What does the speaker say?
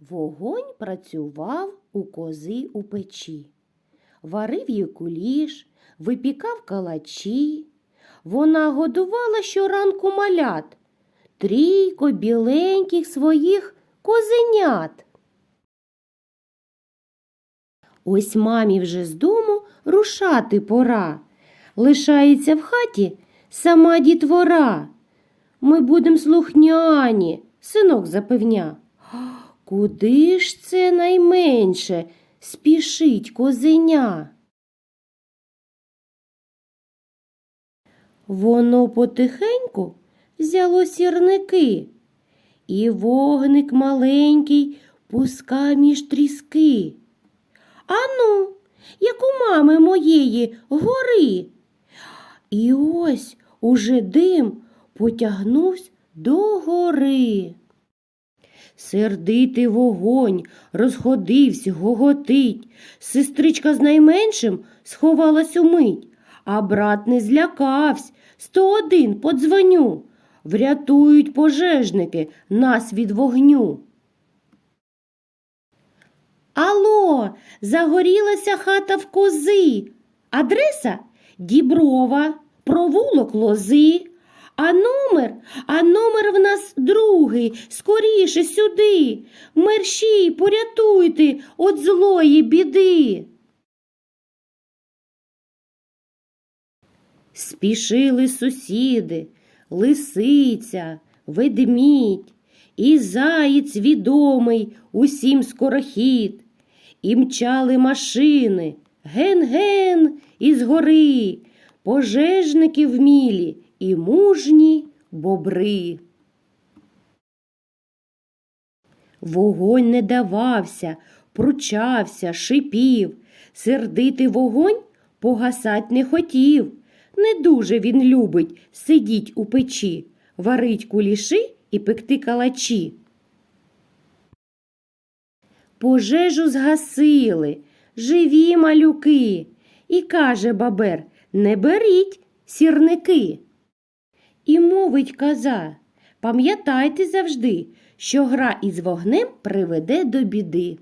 Вогонь працював у кози у печі, варив їй куліш, випікав калачі. Вона годувала щоранку малят, трійко біленьких своїх козенят. Ось мамі вже з дому рушати пора. Лишається в хаті сама дітвора. Ми будем слухняні, синок запевня. Куди ж це найменше спішить козеня? Воно потихеньку взяло сірники, і вогник маленький пуска між тріски. Ану, як у мами моєї гори. І ось уже дим потягнувся до гори. Сердитий вогонь розходився, гоготить. Сестричка з найменшим сховалась умить, а брат не злякавсь. Сто один подзвоню. Врятують пожежники нас від вогню. Алло, загорілася хата в кози. Адреса Діброва, провулок лози. А номер, а номер в нас другий, скоріше сюди. Мерщій, порятуйте від злої біди. Спішили сусіди, лисиця, ведмідь, і заєць відомий усім скорохід, і мчали машини, ген-ген із гори, пожежники вмілі і мужні бобри. Вогонь не давався, пручався, шипів, сердитий вогонь погасать не хотів. Не дуже він любить сидіть у печі, варить куліші і пекти калачі. Пожежу згасили, живі малюки, і каже бабер не беріть сірники. І мовить коза, пам'ятайте завжди, що гра із вогнем приведе до біди.